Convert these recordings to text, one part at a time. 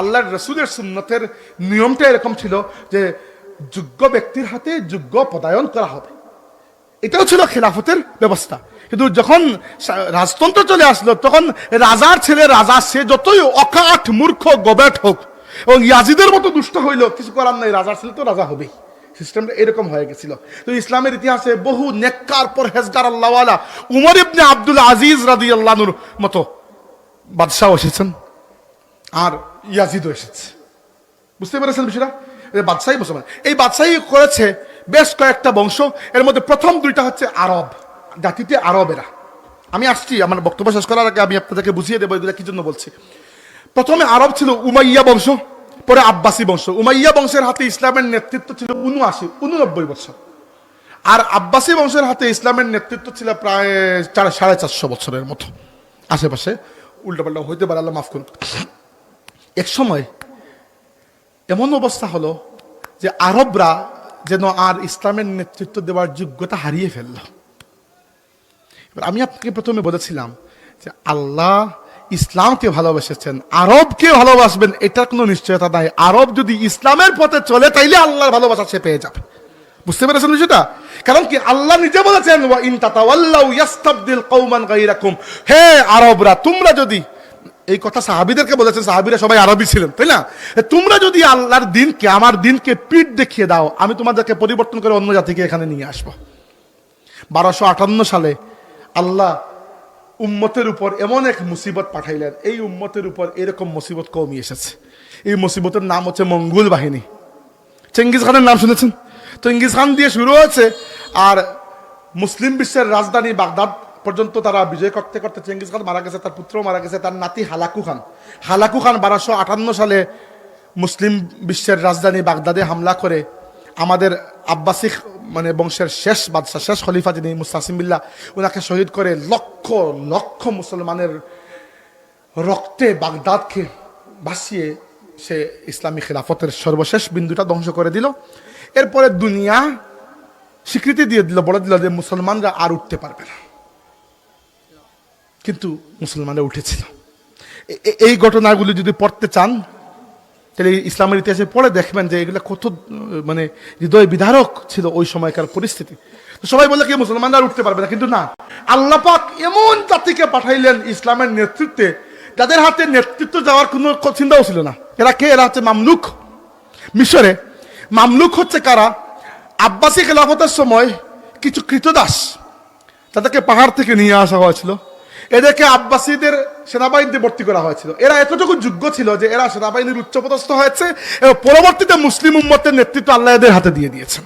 আল্লাহর রসুলের সুন্নতের নিয়মটা এরকম ছিল যে যোগ্য ব্যক্তির হাতে যোগ্য পদায়ন করা হবে। এটাও ছিল খেলাফতের ব্যবস্থা। কিন্তু যখন রাজতন্ত্র চলে আসলো, তখন রাজার ছেলে, রাজা, সে যতই অকাঠ, মূর্খ, গবেট হোক, এবং ইয়াজিদের মতো দুষ্ট হইল কিছু করার নাই, রাজার ছেলে তো রাজা হবেই। সিস্টেমটা এরকম হয়ে গেছিল। তো ইসলামের ইতিহাসে বহু নেককার পর হেজগার আল্লাহওয়ালা উমর ইবনে আব্দুল আজিজ রাদি আল্লাহনুর মতো বাদশাহ এসেছেন। আর ইয়াজিদও এসেছে। বুঝতে পেরেছেন বিষয়টা? বাদশাহী মুসলমান। এই বাদশাহী করেছে বেশ কয়েকটা বংশ। এর মধ্যে প্রথম দুইটা হচ্ছে আরব, জাতিতে আরবেরা। আমি আসছি, আমার বক্তব্য শেষ করার আগে আমি আপনাদেরকে বুঝিয়ে দেবো এগুলো কি জন্য বলছি। প্রথমে আরব ছিল উমাইয়া বংশ, পরে আব্বাসী বংশ। উমাইয়া বংশের হাতে ইসলামের নেতৃত্ব ছিল উনআশি, উননব্বই বছর। আর আব্বাসী বংশের হাতে ইসলামের নেতৃত্ব ছিল প্রায় চার, সাড়ে চারশো বছরের মতো। আশেপাশে উল্টাপাল্টা হইতে পারে, আল্লাহ মাফ করুন। এক সময় এমন অবস্থা হলো যে আরবরা যেন আর ইসলামের নেতৃত্ব দেওয়ার যোগ্যতা হারিয়ে ফেলল। এবার আমি আপনাকে প্রথমে বলেছিলাম যে আল্লাহ ইসলামকে ভালোবেসেছেন, আরবকে ভালোবাসবেন, এটার কোনো নিশ্চয়তা নাই। আরব যদি ইসলামের পথে চলে, তাইলে আল্লাহর ভালোবাসা সে পেয়ে যাবে। বুঝতে পেরেছেন বিষয়টা? কারণ কি আল্লাহ নিজে বলেছেন, ওয়া ইন তাতাওয়াল্লাউ ইয়াস্তাবদিল কওমান গায়রাকুম। হে আরবরা, তোমরা যদি এই কথা সাহাবিদেরকে বলেছেন, সাহাবীরা সবাই আরবি ছিলেন, তাই না? তোমরা যদি আল্লাহর দিনকে, আমার দিনকে পিঠ দেখিয়ে দাও, আমি তোমাদেরকে পরিবর্তন করে অন্য জাতিকে এখানে নিয়ে আসব। বারোশো আটান্ন সালে আল্লাহ উম্মতের উপর এমন এক মুসিবত পাঠাইলেন, এই উম্মতের উপর এরকম মুসিবত কমই এসেছে। এই মুসিবতের নাম হচ্ছে মঙ্গল বাহিনী। চেঙ্গিস খানের নাম শুনেছেন? চেঙ্গিস খান দিয়ে শুরু হয়েছে, আর মুসলিম বিশ্বের রাজধানী বাগদাদ পর্যন্ত তারা বিজয় করতে করতে চেঙ্গিস খান মারা গেছে, তার পুত্র মারা গেছে, তার নাতি হালাকু খান। হালাকু খান বারোশো আটান্ন সালে মুসলিম বিশ্বের রাজধানী বাগদাদে হামলা করে আমাদের আব্বাসিক মানে বংশের শেষ বাদশাহ, শেষ খলিফা যিনি মুস্তাসিম বিল্লাহ ওনাকে শহীদ করে লক্ষ লক্ষ মুসলমানের রক্তে বাগদাদকে ভাসিয়ে সে ইসলামী খেলাফতের সর্বশেষ বিন্দুটা ধ্বংস করে দিল। এরপরে দুনিয়া স্বীকৃতি দিয়ে দিল, বলে দিল যে মুসলমানরা আর উঠতে পারবে না। কিন্তু মুসলমানরা উঠেছিল এই ঘটনাগুলি যদি পড়তে চান, তাহলে ইসলামের ইতিহাসে পড়ে দেখবেন যে এগুলো কত মানে হৃদয় বিধারক ছিল ওই সময়কার পরিস্থিতি। তো সবাই বলে কি মুসলমানরা উঠতে পারবে না, কিন্তু না। আল্লাহ পাক এমন জাতিকে পাঠাইলেন ইসলামের নেতৃত্বে, যাদের হাতে নেতৃত্ব যাওয়ার কোনো চিন্তাও ছিল না। এরা কে? এরা হচ্ছে মামলুক। মিশরে মামলুক হচ্ছে কারা? আব্বাসী খেলাফতের সময় কিছু কৃতদাস তাদেরকে পাহাড় থেকে নিয়ে আসা হয়েছিল। এদেরকে আব্বাসীদের সেনাবাহিনীতে ভর্তি করা হয়েছিল। এরা এতটুকু যোগ্য ছিল যে এরা সেনাবাহিনীর উচ্চপদস্থ হয়েছে এবং পরবর্তীতে মুসলিম উম্মতের নেতৃত্ব আল্লাহ এদের হাতে দিয়ে দিয়েছেন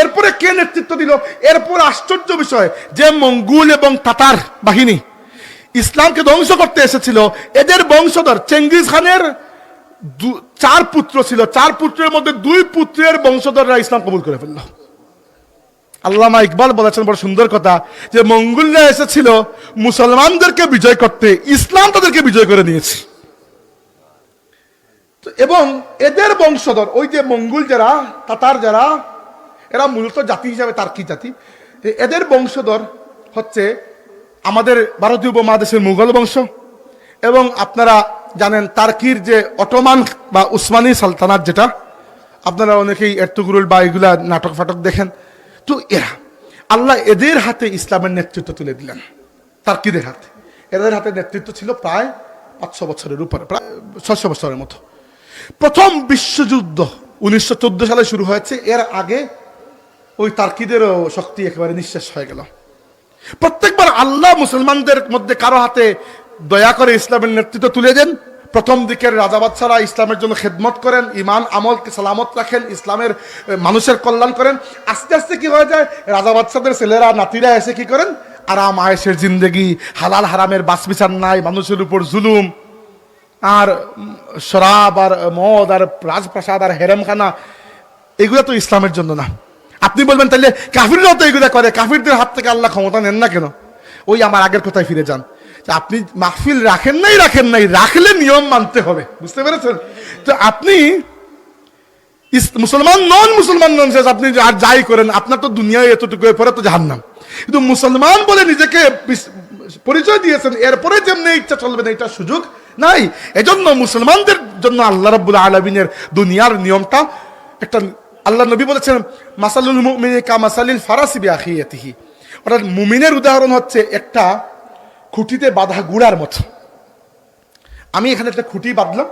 এরপরে কে নেতৃত্ব দিল? এরপর আশ্চর্য বিষয় যে মঙ্গুল এবং তাতার বাহিনী ইসলামকে ধ্বংস করতে এসেছিল। এদের বংশধর চেঙ্গিস খানের চার পুত্র ছিল। চার পুত্রের মধ্যে দুই পুত্রের বংশধররা ইসলাম কবুল করে ফেলল। আল্লামা ইকবাল বলেছেন, বড় সুন্দর কথা, যে মঙ্গলরা এসেছিল, মুসলমানদেরকে বিজয় করতে, ইসলাম তাদেরকে বিজয় করে নিয়েছে। এবং এদের বংশধর, ওই যে মঙ্গল যারা, তাতার যারা, এরা মূলত জাতি হিসাবে তার্কি জাতি? এদের বংশধর হচ্ছে আমাদের ভারতীয় উপমহাদেশের মুঘল বংশ, এবং আপনারা জানেন তার্কির যে অটোমান বা উসমানী সালতানাত যেটা, আপনারা অনেকেই এর্তুগুরুল বা এগুলা নাটক ফাটক দেখেন। তো এরা। আল্লাহ এদের হাতে ইসলামের নেতৃত্ব তুলে দিলেন। তার্কিদের হাতে। এদের হাতে নেতৃত্ব ছিল প্রায় পাঁচশো বছরের উপরে, প্রায় ছশো বছরের মতো। প্রথম বিশ্বযুদ্ধ উনিশশো চোদ্দ সালে শুরু হয়েছে। এর আগে ওই তার্কিদেরও শক্তি একেবারে নিঃশেষ হয়ে গেল। প্রত্যেকবার আল্লাহ মুসলমানদের মধ্যে কারও হাতে দয়া করে ইসলামের নেতৃত্ব তুলে দেন। প্রথম দিকের রাজা বাদশারা ইসলামের জন্য খেদমত করেন ইমান আমলকে সালামত রাখেন, ইসলামের মানুষের কল্যাণ করেন। আস্তে আস্তে কি হয়ে যায়? রাজা বাদশাদের ছেলেরা, নাতিরা এসে কি করেন? আরাম আয়েসের জিন্দগি, হালাল হারামের বাস বিচার নাই, মানুষের উপর জুলুম। আর শরাব আর মদ আর, রাজপ্রাসাদ আর, হেরেমখানা, এগুলো তো ইসলামের জন্য না। আপনি বলবেন তাহলে কাফিররাও তো এগুলো করে, কাফিরদের হাত থেকে আল্লাহ ক্ষমতা নেন না কেন? ওই আমার আগের কথায় ফিরে যান। আপনি মাহফিল রাখেন নাই রাখেন নাই, রাখলে নিয়ম মানতে হবে। বুঝতে পেরেছেন? তো আপনি মুসলমান নন মুসলমান নন, শেষ আপনি আর যাই করেন, আপনার তো দুনিয়ায় এতটুকু পরে তো জাহান্নাম। কিন্তু মুসলমান বলে নিজেকে পরিচয় দিয়েছেন, এরপরে যেমনি ইচ্ছা চলবে না, এটা সুযোগ নাই। এজন্য মুসলমানদের জন্য আল্লাহ রাব্বুল আলমিনের দুনিয়ার নিয়মটা একটা, আল্লাহ নবী বলেছেন, মাসালুল মুমিনি কা মাসালিল ফারাসি বিআখিয়াতিহি। অর্থাৎ মুমিনের উদাহরণ হচ্ছে একটা খুঁটিতে বাঁধা গুড়ার মতো। আমি এখানে একটা খুঁটি বাঁধলাম,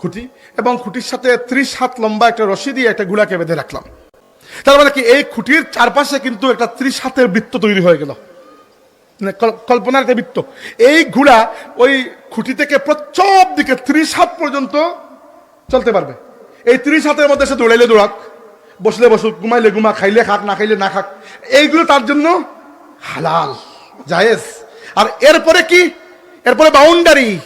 খুঁটি, এবং খুঁটির সাথে ত্রিশ হাত লম্বা একটা রশি দিয়ে একটা গুড়াকে বেঁধে রাখলাম। তার মানে কি, এই খুঁটির চারপাশে কিন্তু একটা ত্রিশ হাতের বৃত্ত তৈরি হয়ে গেল। মানে কল্পনার একটা বৃত্ত। এই ঘোড়া ওই খুঁটি থেকে প্রচব দিকে ত্রিশ হাত পর্যন্ত চলতে পারবে। এই ত্রিশ হাতের মধ্যে সে দৌড়াইলে দৌড়াক, বসলে বসুক, ঘুমাইলে ঘুমা খাইলে খাক, না খাইলে না খাক, এইগুলো তার জন্য হালাল, জায়েজ। আর এরপরে কি? এরপরে বাউন্ডারি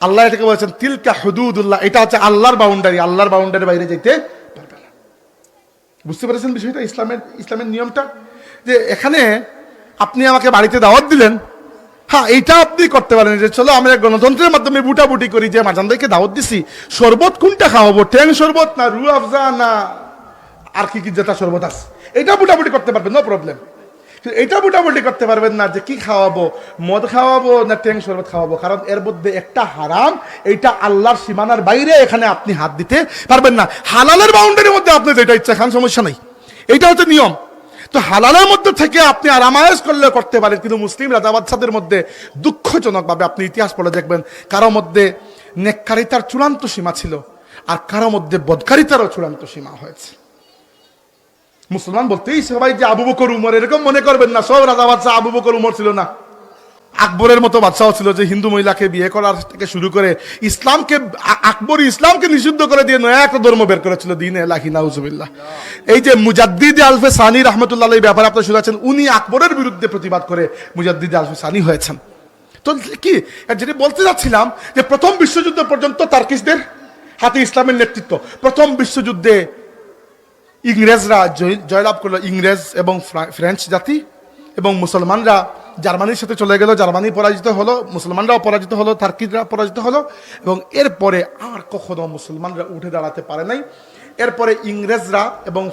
আল্লাহ এটাকে বলেছেন, তিলকা হুদুদুল্লাহ। এটা হচ্ছে আল্লাহর বাউন্ডারি আল্লাহর বাউন্ডারি বাইরে যাইতে পারবে না। বুঝতে পেরেছেন বিষয়টা, ইসলামের ইসলামের নিয়মটা? যে এখানে আপনি আমাকে বাড়িতে দাওয়াত দিলেন। হ্যাঁ এইটা আপনি করতে পারেন। যে চলো, আমরা গণতন্ত্রের মাধ্যমে বুটাবুটি করি যে মাজানদাইকে দাওয়াত দিছি। শরবত কোনটা খাওয়াবো? ট্যাং শরবত না রু আফজা না আর কি কি যেটা শরবত আছে? এটা বুটাবুটি করতে পারবেন নো প্রবলেম এটা মোটামুটি করতে পারবেন না যে কি খাওয়াবো, মদ খাওয়াবো না ট্যাং শরবত খাওয়াবো, কারণ এর মধ্যে একটা হারাম, এইটা আল্লাহর সীমানার বাইরে এখানে আপনি হাত দিতে পারবেন না। হালালের বাউন্ডারির মধ্যে আপনি যেটা ইচ্ছা, খান, সমস্যা নেই। এইটা হচ্ছে নিয়ম। তো হালালের মধ্যে থেকে আপনি আরামায়েশ করলে করতে পারেন, কিন্তু মুসলিম রাজা বাদশাদের মধ্যে দুঃখজনকভাবে আপনি ইতিহাস পড়ে দেখবেন, কারও মধ্যে নেককারিতার চূড়ান্ত সীমা ছিল, আর কারও মধ্যে বদকারিতারও চূড়ান্ত সীমা হয়েছে। মুসলমান বলতেই সবাই যে আবু বকর, উমর, এরকম মনে করবেন না। সব রাজা বাদশাহ আবু বকর, উমর ছিল না। আকবরের মতো বাদশাও ছিল যে হিন্দু মহিলাকে বিয়ে করার থেকে শুরু করে ইসলামকে আকবর ইসলামকে নিষিদ্ধ করে দিয়ে নয়া একটা ধর্ম বের করেছিল, দিন এলাহি নাউজুবিল্লাহ। এই যে মুজাদ্দিদ আলফে সানি রহমতুল্লাহ এই ব্যাপারে আপনারা শুনেছেন, উনি আকবরের বিরুদ্ধে প্রতিবাদ করে মুজাদ্দিদ আলফে সানি হয়েছেন। তো কি যেটা বলতে যাচ্ছিলাম যে প্রথম বিশ্বযুদ্ধ পর্যন্ত তার্কিসদের হাতে ইসলামের নেতৃত্ব। প্রথম বিশ্বযুদ্ধে ইংরেজরা জয়- জয়লাভ করল ইংরেজ এবং ফ্রেঞ্চ জাতি এবং মুসলমানরা জার্মানির সাথে চলে গেল, জার্মানি পরাজিত হলো, মুসলমানরাও পরাজিত হলো তার্কিরা পরাজিত হলো এবং এরপরে আর কখনো মুসলমানরা উঠে দাঁড়াতে পারে নাই। এরপরে ইংরেজরা এবং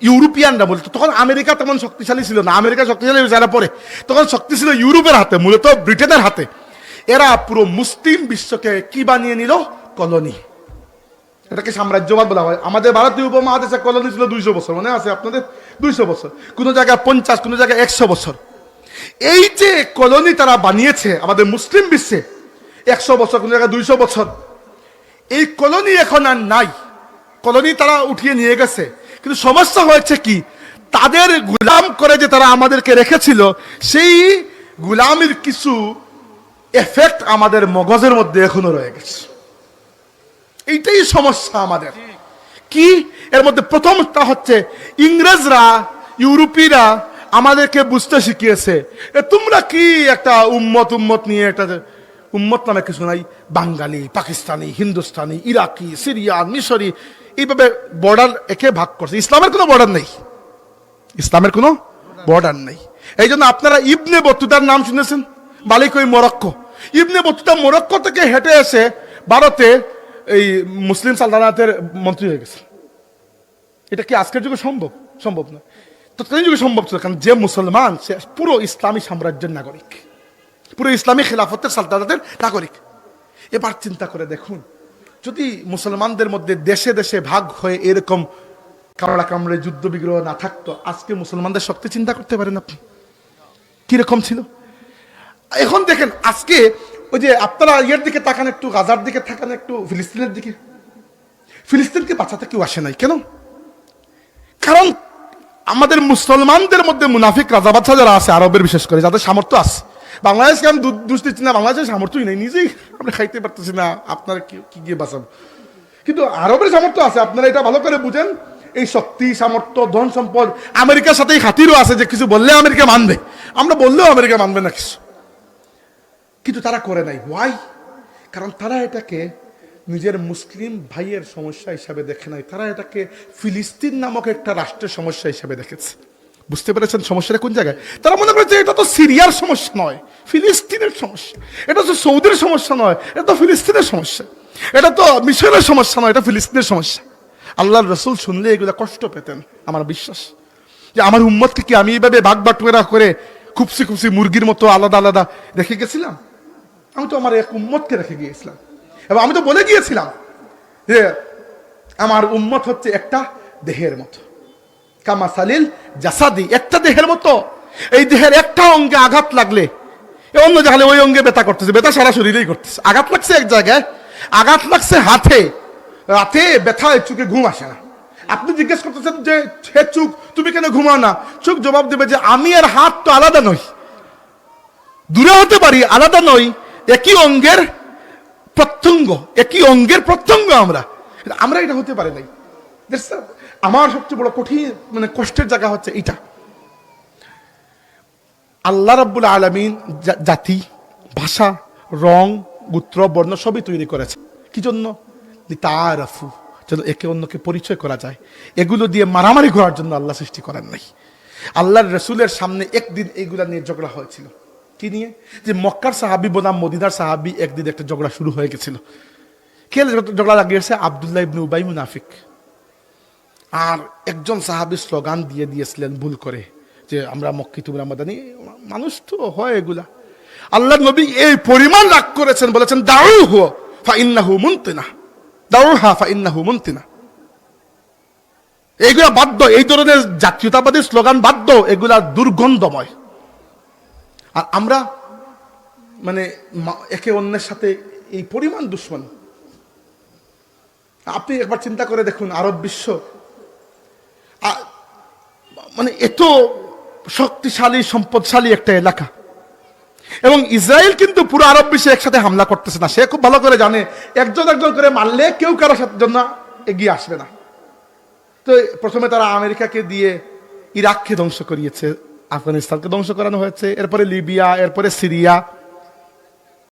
ইউরোপিয়ানরা বলতো তখন আমেরিকা তেমন শক্তিশালী ছিল না, আমেরিকা শক্তিশালী যারা পরে তখন শক্তি ছিল ইউরোপের হাতে, মূলত ব্রিটেনের হাতে। এরা পুরো মুসলিম বিশ্বকে কি বানিয়ে নিল? কলোনি। এটাকে সাম্রাজ্যবাদ বলা হয়। আমাদের ভারতীয় উপমহাদেশে কলোনি ছিল দুইশো বছর, মনে আছে আপনাদের? দুইশো বছর। কোনো জায়গায় পঞ্চাশ, কোনো জায়গায় একশো বছর। এই যে কলোনি তারা বানিয়েছে আমাদের মুসলিম বিশ্বে, একশো বছর, কোনো জায়গায় দুইশো বছর। এই কলোনি এখন আর নাই। কলোনি তারা উঠিয়ে নিয়ে গেছে। কিন্তু সমস্যা হয়েছে কি? তাদের গুলাম করে যে তারা আমাদেরকে রেখেছিল, সেই গুলামির কিছু এফেক্ট আমাদের মগজের মধ্যে এখনও রয়ে গেছে। এইটাই সমস্যা আমাদের। কি? এর মধ্যে প্রথমটা হচ্ছে, ইংরেজরা, ইউরোপীরা আমাদেরকে বুঝতে শিখিয়েছে তোমরা কি একটা উম্মত উম্মত নিয়ে একটা উম্মত নামে কিছু নাই। বাঙালি, পাকিস্তানি, হিন্দুস্তানি, ইরাকি সিরিয়ান মিশরি, এইভাবে বর্ডার একে ভাগ করছে। ইসলামের কোনো বর্ডার নেই। ইসলামের কোনো বর্ডার নেই। এই জন্য আপনারা ইবনে বতুতার নাম শুনেছেন? মালিক ওই মরক্কো। ইবনে বতুতা মরক্কো থেকে হেঁটে এসে ভারতে এই মুসলিম সালতানাতের মন্ত্রী হয়ে গেছে। এটা কি আজকের যুগে সম্ভব? সম্ভব না। তৎকালীন যুগে সম্ভব ছিল, কারণ যে মুসলমান, সে পুরো ইসলামী সাম্রাজ্যের নাগরিক। পুরো ইসলামী খেলাফতের সালতানাতের নাগরিক। এবার চিন্তা করে দেখুন, যদি মুসলমানদের মধ্যে দেশে দেশে ভাগ হয়ে এরকম কামড়া কামড়ে যুদ্ধ বিগ্রহ না থাকতো, আজকে মুসলমানদের শক্তি চিন্তা করতে পারেন আপনি। কীরকম ছিল? এখন দেখেন, আজকে ওই যে আপনারা ইয়ের দিকে তাকান একটু, গাজার দিকে তাকান একটু, ফিলিস্তিনের দিকে। ফিলিস্তিনকে বাঁচাতে কেউ আসে নাই। কেন? কারণ আমাদের মুসলমানদের মধ্যে মুনাফিক রাজা বাচ্চা যারা আছে, আরবের বিশেষ করে, যাদের সামর্থ্য আছে। বাংলাদেশকে আমি দোষ দিচ্ছি না, বাংলাদেশের সামর্থ্যই নেই। নিজেই আমরা খাইতে পারতেছি না, আপনারা কি কি গিয়ে বাঁচাবো? কিন্তু আরবের সামর্থ্য আছে, আপনারা এটা ভালো করে বুঝেন। এই শক্তি, সামর্থ্য ধন সম্পদ আমেরিকার সাথে এই খাতিরও আছে যে কিছু বললে আমেরিকা মানবে। আমরা বললেও আমেরিকা মানবে না কিছু। কিন্তু তারা করে নাই। ওয়াই কারণ তারা এটাকে নিজের মুসলিম ভাইয়ের সমস্যা হিসাবে দেখে নাই। তারা এটাকে ফিলিস্তিন নামক একটা রাষ্ট্রের সমস্যা হিসাবে দেখেছে। বুঝতে পেরেছেন সমস্যাটা কোন জায়গায়? তারা মনে করেছে এটা তো সিরিয়ার সমস্যা নয়, ফিলিস্তিনের সমস্যা। এটা তো সৌদির সমস্যা নয়, এটা তো ফিলিস্তিনের সমস্যা। এটা তো মিশরের সমস্যা নয়, এটা ফিলিস্তিনের সমস্যা। আল্লাহর রসুল শুনলে এগুলো কষ্ট পেতেন, আমার বিশ্বাস। যে আমার উম্মতকে কি আমি এইভাবে ভাগ বাটুয়েরা করে খুবসি খুবসি মুরগির মতো আলাদা আলাদা রেখে গেছিলাম? আমি তো আমার এক উম্মতকে রেখে গিয়েছিলাম। এবং আমি তো বলে গিয়েছিলাম যে, আমার উম্মত হচ্ছে একটা দেহের মতো। কামা সালিল জাসাদি, একটা দেহের মতো। এই দেহের একটা অঙ্গে আঘাত লাগলে অন্য জায়গায় ওই অঙ্গে ব্যথা করতেছে। ব্যথা সারা শরীরেই করতেছে। আঘাত লাগছে এক জায়গায়, আঘাত লাগছে হাতে। রাতে ব্যথা চুকে ঘুম আসে না। আপনি জিজ্ঞেস করতেছেন যে, হে চুক তুমি কেন ঘুমাও না? চুক জবাব দেবে যে, আমি আর হাত তো আলাদা নই। দূরে হতে পারি, আলাদা নই। একই অঙ্গের প্রত্যঙ্গ, একই অঙ্গের প্রত্যঙ্গ আমরা। আমরা এটা হতে পারি নাই। আমার সবচেয়ে বড় কঠিন মানে কষ্টের জায়গা হচ্ছে এটা। আল্লাহ রাব্বুল আলমিন জাতি, ভাষা, রং, গোত্র, বর্ণ সবই তৈরি করেছে। কি জন্য? তারাফু যেন একে অন্যকে পরিচয় করা যায়। এগুলো দিয়ে মারামারি করার জন্য আল্লাহ সৃষ্টি করেন নাই। আল্লাহর রসুলের সামনে একদিন এইগুলা নিয়ে ঝগড়া হয়েছিল। কি নিয়ে? যে মক্কার সাহাবি বনাম, মদিনার সাহাবি একদিন একটা ঝগড়া শুরু হয়ে গেছিল। কে ঝগড়া লাগিয়েছে? আবদুল্লাহ ইবনু উবাই মুনাফিক। আর একজন সাহাবি স্লোগান দিয়ে দিয়েছিলেন ভুল করে, যে আমরা মক্কি তোমরা মাদানি, মানুষ তো হয় এগুলা। আল্লাহ নবী এই পরিমাণ রাগ করেছেন, বলেছেন দাউ হো ফা ইন্নাহু মুনতিনা। দাউ হা ফা ইন্নাহু মুনতিনা। এগুলা বাধ্য, এই ধরনের জাতীয়তাবাদী স্লোগান বাধ্য, এগুলা দুর্গন্ধময়। আর আমরা মানে একে অন্যের সাথে এই পরিমাণ দুশ্মন। আপনি একবার চিন্তা করে দেখুন, আরব বিশ্ব মানে এত শক্তিশালী, সম্পদশালী একটা এলাকা। এবং ইসরায়েল কিন্তু পুরো আরব বিশ্বে একসাথে হামলা করতেছে না। সে খুব ভালো করে জানে, একজন একজন করে মারলে কেউ কারোর সাথে জন্য এগিয়ে আসবে না। তো প্রথমে তারা আমেরিকাকে দিয়ে ইরাককে ধ্বংস করিয়েছে। আফগানিস্তানকে ধ্বংস করানো হয়েছে এরপরে লিবিয়া এরপরে সিরিয়া